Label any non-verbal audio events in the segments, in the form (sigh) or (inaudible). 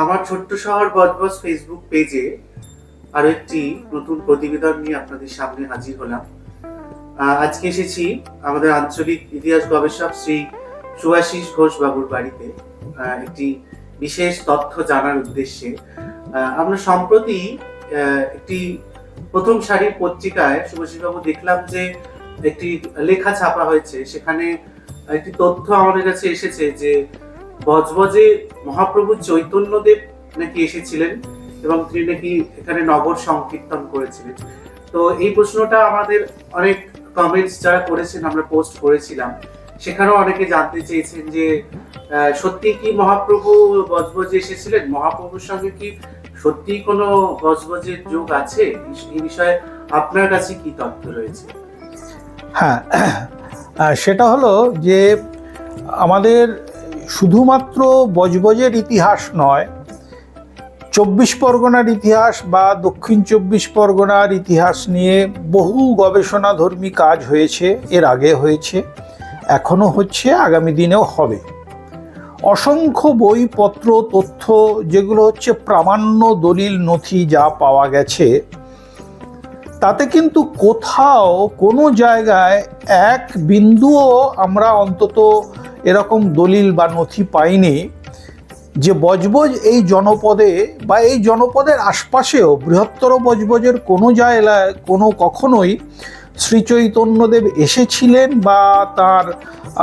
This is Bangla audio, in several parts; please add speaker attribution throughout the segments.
Speaker 1: আমার ছোট্ট শহর বজবজ ফেসবুক পেজে আরও একটি নতুন প্রতিবেদন নিয়ে আপনাদের সামনে হাজির হলাম। আজকে এসেছি আমাদের আঞ্চলিক ইতিহাস গবেষক শ্রী সুভাষিস ঘোষ বাবুর বাড়িতে। একটি বিশেষ তথ্য জানার উদ্দেশ্যে। আমরা সম্প্রতি একটি প্রথম সারির পত্রিকায় সুভাষিস বাবু দেখলাম যে একটি লেখা ছাপা হয়েছে। সেখানে একটি তথ্য আমাদের কাছে এসেছে যে বজবজে মহাপ্রভু চৈতন্যদেব নাকি এসেছিলেন এবং তিনি নাকি এখানে নগর সংকীর্তন করেছিলেন। তো এই প্রশ্নটা আমাদের অনেক কমেন্টস যারা করেছেন, আমরা পোস্ট করেছিলাম। সেখানেও অনেকে জানতে চেয়েছেন যে সত্যি কি মহাপ্রভু বজবজে এসেছিলেন? মহাপ্রভুর সঙ্গে কি সত্যি কোনো বজবজের যোগ আছে? এই বিষয়ে আপনার কাছে কি তথ্য রয়েছে?
Speaker 2: হ্যাঁ সেটা হলো যে আমাদের শুধুমাত্র বজবজের ইতিহাস নয়, চব্বিশ পরগনার ইতিহাস বা দক্ষিণ চব্বিশ পরগনার ইতিহাস নিয়ে বহু গবেষণাধর্মী কাজ হয়েছে, এর আগে হয়েছে, এখনও হচ্ছে, আগামী দিনেও হবে। অসংখ্য বইপত্র, তথ্য, যেগুলো হচ্ছে প্রামাণ্য দলিল নথি যা পাওয়া গেছে তাতে কিন্তু কোথাও কোনো জায়গায় এক বিন্দুও আমরা অন্তত এরকম দলিল বা নথি পাইনি যে বজবজ এই জনপদে বা এই জনপদের আশপাশেও বৃহত্তর বজবজের কোনো জায়গায় কোনো কখনোই শ্রীচৈতন্যদেব এসেছিলেন বা তার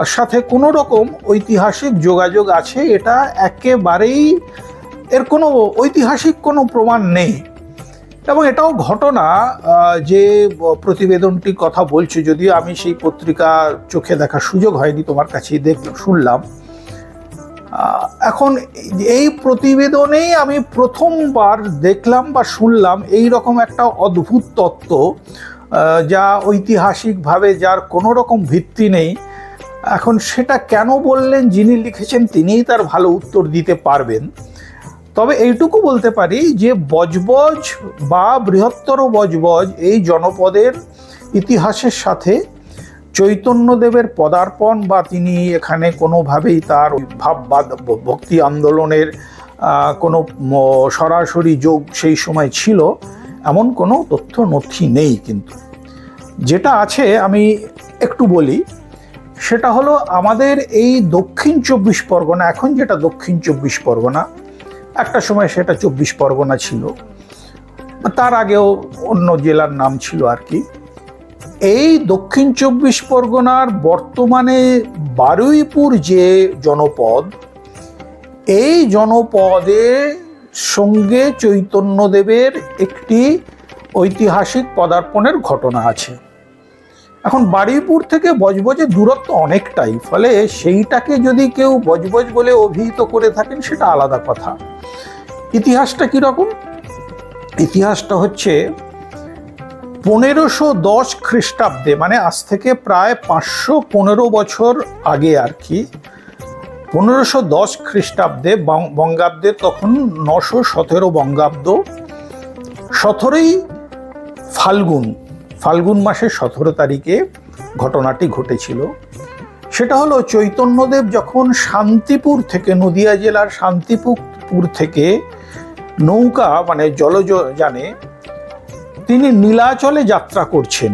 Speaker 2: সাথে কোনো রকম ঐতিহাসিক যোগাযোগ আছে, এটা একেবারেই এর কোনো ঐতিহাসিক কোনো প্রমাণ নেই। এবং এটাও ঘটনা যে প্রতিবেদনটির কথা বলছি, যদিও আমি সেই পত্রিকা চোখে দেখার সুযোগ হয়নি, তোমার কাছেই দেখ, শুনলাম। এখন এই প্রতিবেদনেই আমি প্রথমবার দেখলাম বা শুনলাম এই রকম একটা অদ্ভুত তত্ত্ব যা ঐতিহাসিকভাবে যার কোনো রকম ভিত্তি নেই। এখন সেটা কেন বললেন, যিনি লিখেছেন, তিনিই তার ভালো উত্তর দিতে পারবেন। তবে এইটুকু বলতে পারি যে বজবজ বা বৃহত্তর বজবজ এই জনপদের ইতিহাসের সাথে চৈতন্যদেবের পদার্পণ বা তিনি এখানে কোনোভাবেই তার ভাববাদ, ভক্তি আন্দোলনের কোনো সরাসরি যোগ সেই সময় ছিল, এমন কোনো তথ্য নথি নেই কিন্তু। যেটা আছে আমি একটু বলি, সেটা হলো আমাদের এই দক্ষিণ চব্বিশ পরগনা, এখন যেটা দক্ষিণ চব্বিশ পরগনা একটা সময় সেটা চব্বিশ পরগনা ছিল। তার আগেও অন্য জেলার নাম ছিল আর কি। এই দক্ষিণ চব্বিশ পরগনার বর্তমানে বারুইপুর যে জনপদ, এই জনপদে সঙ্গে চৈতন্যদেবের একটি ঐতিহাসিক পদার্পণের ঘটনা আছে। এখন বারুইপুর থেকে বজবজের দূরত্ব অনেকটাই, ফলে সেইটাকে যদি কেউ বজবজ বলে অভিহিত করে থাকেন, সেটা আলাদা কথা। ইতিহাসটা কীরকম? ইতিহাসটা হচ্ছে পনেরোশো দশ খ্রিস্টাব্দে মানে আজ থেকে প্রায় পাঁচশো পনেরো বছর আগে আর কি, পনেরোশো দশ খ্রিস্টাব্দে বঙ্গাব্দে তখন নশো সতেরো বঙ্গাব্দ, সতেরোই ফাল্গুন ফাল্গুন মাসের সতেরো তারিখে ঘটনাটি ঘটেছিল। সেটা হলো চৈতন্যদেব যখন শান্তিপুর থেকে নদিয়া জেলার শান্তিপুর থেকে নৌকা মানে জলজ তিনি নীলাচলে যাত্রা করছেন।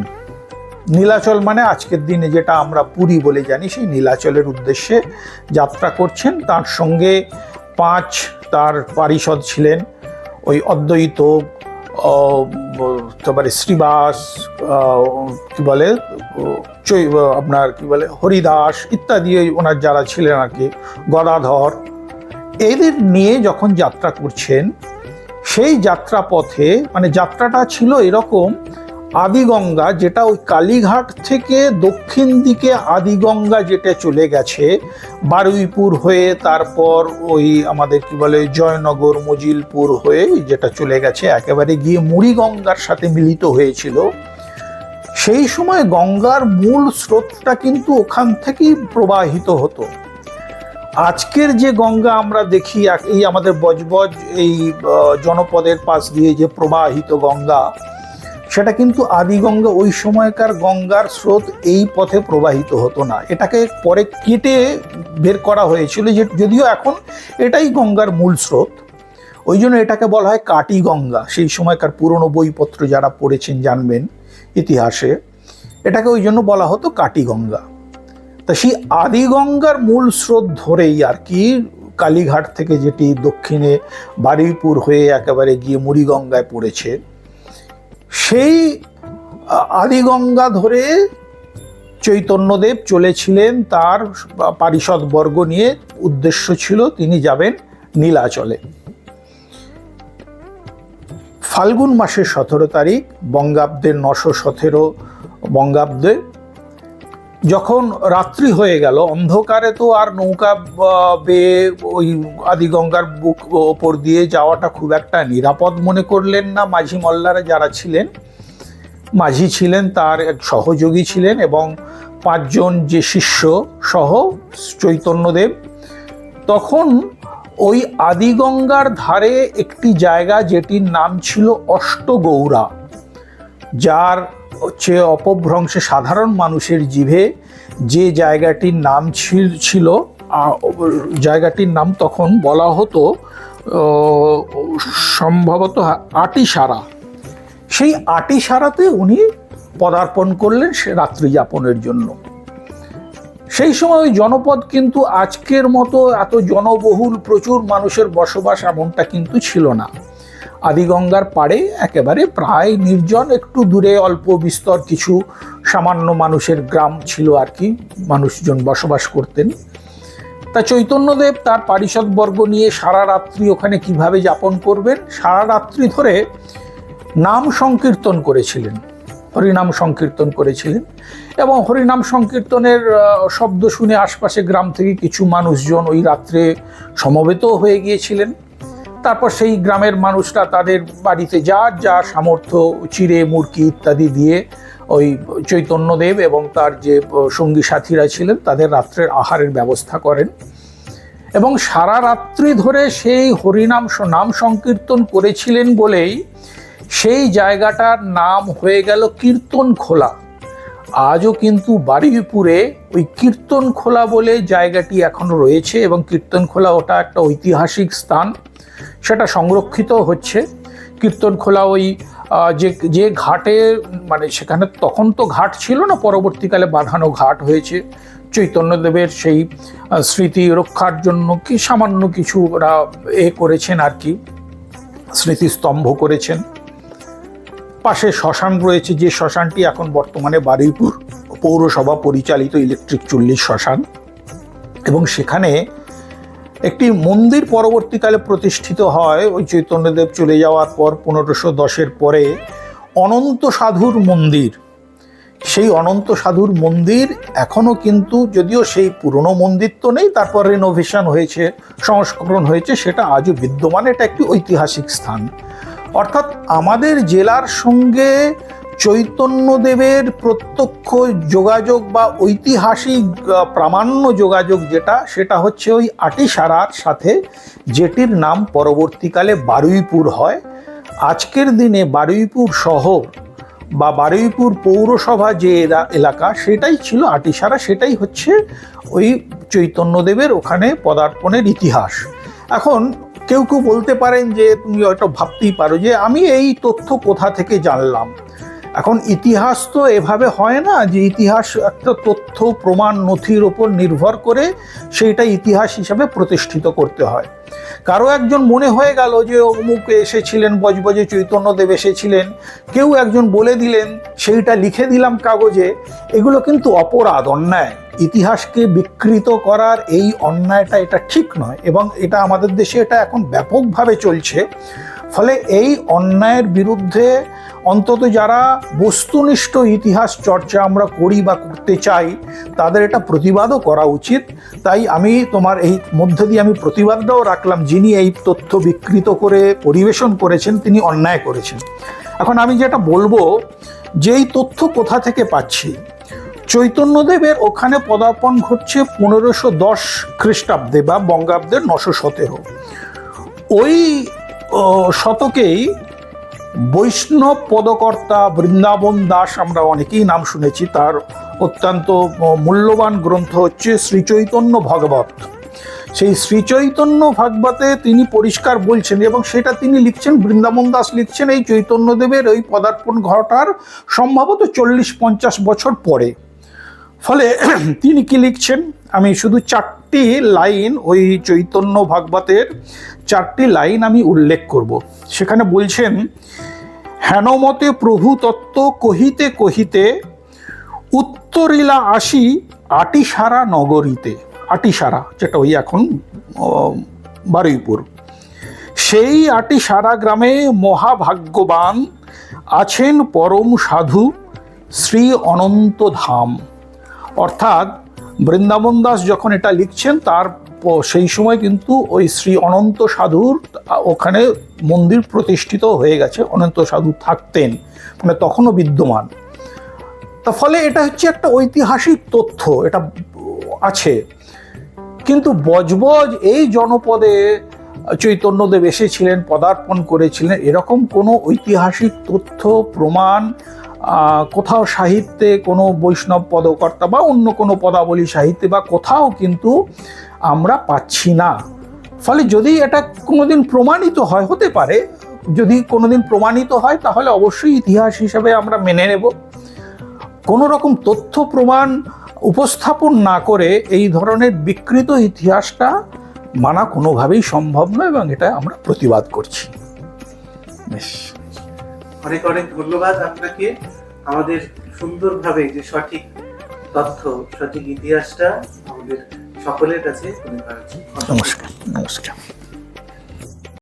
Speaker 2: নীলাচল মানে আজকের দিনে যেটা আমরা পুরী বলে জানি, সেই নীলাচলের উদ্দেশ্যে যাত্রা করছেন। তার সঙ্গে পাঁচ তার পারিষদ ছিলেন, ওই অদ্বৈত তারপরে শ্রীবাস কি বলে আপনার কি বলে, হরিদাস ইত্যাদি ওনার যারা ছিলেন আর কি, গদাধর। এদের নিয়ে যখন যাত্রা করছেন সেই যাত্রা পথে মানে যাত্রাটা ছিল এরকম আদিগঙ্গা, যেটা ওই কালীঘাট থেকে দক্ষিণ দিকে আদিগঙ্গা যেটা চলে গেছে, বারুইপুর হয়ে, তারপর ওই আমাদের কি বলে, জয়নগর, মজিলপুর হয়ে যেটা চলে গেছে, একেবারে গিয়ে মুড়িগঙ্গার সাথে মিলিত হয়েছিল। সেই সময় গঙ্গার মূল স্রোতটা কিন্তু ওখান থেকেই প্রবাহিত হতো। আজকের যে গঙ্গা আমরা দেখি এই আমাদের বজবজ, এই জনপদের পাশ দিয়ে যে প্রবাহিত গঙ্গা, সেটা কিন্তু আদি গঙ্গা ওই সময়কার গঙ্গার স্রোত এই পথে প্রবাহিত হতো না। এটাকে পরে কেটে বের করা হয়েছিল, যে, যদিও এখন এটাই গঙ্গার মূল স্রোত। ওই জন্য এটাকে বলা হয় কাটি গঙ্গা সেই সময়কার পুরনো বইপত্র যারা পড়েছেন, জানবেন ইতিহাসে। এটাকে ওই জন্য বলা হতো কাটি গঙ্গা তা সেই আদিগঙ্গার মূল স্রোত ধরেই আর কি কালীঘাট থেকে যেটি দক্ষিণে বারুইপুর হয়ে একেবারে গিয়ে মুড়িগঙ্গায় পড়েছে, সেই আদিগঙ্গা ধরে চৈতন্যদেব চলেছিলেন তার পারিষদ বর্গ নিয়ে, উদ্দেশ্য ছিল তিনি যাবেন নীলাচলে। ফাল্গুন মাসের সতেরো তারিখ, বঙ্গাব্দের নশো সতেরো, বঙ্গাব্দে যখন রাত্রি হয়ে গেল, অন্ধকারে তো আর নৌকা বেয়ে ওই আদিগঙ্গার বুক ওপর দিয়ে যাওয়াটা খুব একটা নিরাপদ মনে করলেন না। মাঝি মল্লারা যারা ছিলেন, মাঝি ছিলেন, তার এক সহযোগী ছিলেন এবং পাঁচজন যে শিষ্য সহ চৈতন্যদেব, তখন ওই আদিগঙ্গার ধারে একটি জায়গা যেটির নাম ছিল অষ্টগৌরা যার হচ্ছে অপভ্রংশে সাধারণ মানুষের জিভে যে জায়গাটির নাম ছিল- ছিল জায়গাটির নাম তখন বলা হতো সম্ভবত আটিসারা সেই আটিসারাতে উনি পদার্পণ করলেন সে রাত্রি যাপনের জন্য। সেই সময় ওই জনপদ কিন্তু আজকের মতো এত জনবহুল প্রচুর মানুষের বসবাস এমনটা কিন্তু ছিল না। আদিগঙ্গার পাড়ে একেবারে প্রায় নির্জন, একটু দূরে, অল্প বিস্তর কিছু সামান্য মানুষের গ্রাম ছিল আর কি, মানুষজন বসবাস করতেন। তা চৈতন্যদেব তার পারিষদ বর্গ নিয়ে সারা রাত্রি ওখানে কীভাবে যাপন করবেন? সারা রাত্রি ধরে নাম সংকীর্তন করেছিলেন, হরিনাম সংকীর্তন করেছিলেন এবং হরিনাম সংকীর্তনের শব্দ শুনে আশপাশে গ্রাম থেকে কিছু মানুষজন ওই রাত্রে সমবেত হয়ে গিয়েছিলেন। তারপর সেই গ্রামের মানুষরা তাদের বাড়িতে যার যা সামর্থ্য, চিড়ে মুরকি ইত্যাদি দিয়ে ওই চৈতন্যদেব এবং তার যে সঙ্গী সাথীরা ছিলেন, তাদের রাত্রের আহারের ব্যবস্থা করেন। এবং সারা রাত্রি ধরে সেই হরিনাম নাম সংকীর্তন করেছিলেন বলেই সেই জায়গাটার নাম হয়ে গেল কীর্তন খোলা। আজও কিন্তু বারুইপুরে ওই কীর্তন খোলা বলে জায়গাটি এখনও রয়েছে এবং কীর্তন খোলা ওটা একটা ঐতিহাসিক স্থান। সেটা সংরক্ষিত হচ্ছে। কীর্তন খোলা ওই যে যে ঘাটে মানে সেখানে তখন তো ঘাট ছিল না, পরবর্তীকালে বাঁধানো ঘাট হয়েছে। চৈতন্যদেবের সেই স্মৃতি রক্ষার জন্য কি সামান্য কিছু ওরা এ করেছেন আর কি, স্মৃতিস্তম্ভ করেছেন। পাশে শ্মশান রয়েছে, যে শ্মশানটি এখন বর্তমানে বারুইপুর পৌরসভা পরিচালিত ইলেকট্রিক চুল্লির শ্মশান। এবং সেখানে একটি মন্দির পরবর্তীকালে প্রতিষ্ঠিত হয়। ওই চৈতন্যদেব চলে যাওয়ার পর পনেরোশো দশের পরে অনন্ত সাধুর মন্দির। সেই অনন্ত সাধুর মন্দির এখনও কিন্তু যদিও সেই পুরনো মন্দির তো নেই, তারপর রেনোভেশন হয়েছে, সংস্করণ হয়েছে, সেটা আজও বিদ্যমান, এটা একটি ঐতিহাসিক স্থান। অর্থাৎ আমাদের জেলার সঙ্গে চৈতন্যদেবের প্রত্যক্ষ যোগাযোগ বা ঐতিহাসিক প্রামাণ্য যোগাযোগ যেটা, সেটা হচ্ছে ওই আটিসারার সাথে, যেটির নাম পরবর্তীকালে বারুইপুর হয়। আজকের দিনে বারুইপুর শহর বা বারুইপুর পৌরসভা যে এলা- এলাকা, সেটাই ছিল আটিসারা সেটাই হচ্ছে ওই চৈতন্যদেবের ওখানে পদার্পণের ইতিহাস। এখন কেউ কেউ বলতে পারেন যে, তুমি হয়তো ভাবতেই পারো যে, আমি এই তথ্য কোথা থেকে জানলাম? এখন ইতিহাস তো এভাবে হয় না যে ইতিহাস একটা তথ্য, প্রমাণ, নথির ওপর নির্ভর করে সেইটা ইতিহাস হিসাবে প্রতিষ্ঠিত করতে হয়। কারও একজন মনে হয়ে গেল যে অমুক এসেছিলেন, বজবজে চৈতন্যদেব এসেছিলেন, কেউ একজন বলে দিলেন, সেইটা লিখে দিলাম কাগজে, এগুলো কিন্তু অপরাধ, অন্যায়। ইতিহাসকে বিকৃত করার এই অন্যায়টা এটা ঠিক নয় এবং এটা আমাদের দেশে এটা এখন ব্যাপকভাবে চলছে। ফলে এই অন্যায়ের বিরুদ্ধে অন্তত যারা বস্তুনিষ্ঠ ইতিহাস চর্চা আমরা করি বা করতে চাই, তাদের এটা প্রতিবাদও করা উচিত। তাই আমি তোমার এই মধ্য দিয়ে আমি প্রতিবাদটাও রাখলাম। যিনি এই তথ্য বিকৃত করে, পরিবেশন করেছেন, তিনি অন্যায় করেছেন। এখন আমি যেটা বলব, যে এই তথ্য কোথা থেকে পাচ্ছি? চৈতন্যদেবের ওখানে পদার্পণ ঘটছে পনেরোশো দশ খ্রিস্টাব্দে বা বঙ্গাব্দের নশো সতেরো। ওই শতকেই বৈষ্ণব পদকর্তা বৃন্দাবন দাস আমরা অনেকেই নাম শুনেছি। তার অত্যন্ত মূল্যবান গ্রন্থ হচ্ছে শ্রীচৈতন্য ভগবত। সেই শ্রীচৈতন্য ভাগবতে তিনি পরিষ্কার বলছেন এবং সেটা তিনি লিখছেন, বৃন্দাবন দাস লিখছেন, এই চৈতন্যদেবের ওই পদার্পণ ঘটার সম্ভবত চল্লিশ পঞ্চাশ বছর পরে। ফলে (clears throat) তিনি কি লিখছেন? আমি শুধু চারটি লাইন ওই চৈতন্য ভাগবতের চারটি লাইন আমি উল্লেখ করব। সেখানে বলছেন হেনমতে প্রভু তত্ত্ব কহিতে কহিতে উত্তরিলা আসি আটিসারা নগরীতে। আটিসারা যেটা ওই এখন বারুইপুর। সেই আটিসারা গ্রামে মহাভাগ্যবান আছেন পরম সাধু শ্রী অনন্ত ধাম। অর্থাৎ বৃন্দাবন দাস যখন এটা লিখছেন, তার সেই সময় কিন্তু ওই শ্রী অনন্ত সাধুর, ওখানে মন্দির প্রতিষ্ঠিত হয়ে গেছে, অনন্ত সাধু থাকতেন মানে তখনও বিদ্যমান। তা ফলে এটা হচ্ছে একটা ঐতিহাসিক তথ্য, এটা আছে। কিন্তু বজবজ এই জনপদে চৈতন্যদেব এসেছিলেন, পদার্পণ করেছিলেন, এরকম কোনো ঐতিহাসিক তথ্য, প্রমাণ কোথাও সাহিত্যে কোনো বৈষ্ণব পদকর্তা বা অন্য কোনো পদাবলী সাহিত্যে বা কোথাও কিন্তু আমরা পাচ্ছি না। ফলে যদি এটা কোনোদিন প্রমাণিত হয়, হতে পারে, যদি কোনোদিন প্রমাণিত হয়, তাহলে অবশ্যই ইতিহাস হিসেবে আমরা মেনে নেব। কোনো রকম তথ্য প্রমাণ উপস্থাপন না করে এই ধরনের বিকৃত ইতিহাসটা মানা কোনোভাবেই সম্ভব নয় এবং এটা আমরা প্রতিবাদ করছি। বেশ।
Speaker 1: অনেক অনেক ধন্যবাদ আপনাকে। আমাদের সুন্দরভাবে যে সঠিক তথ্য, সঠিক ইতিহাসটা আমাদের সকলের কাছে।
Speaker 2: নমস্কার নমস্কার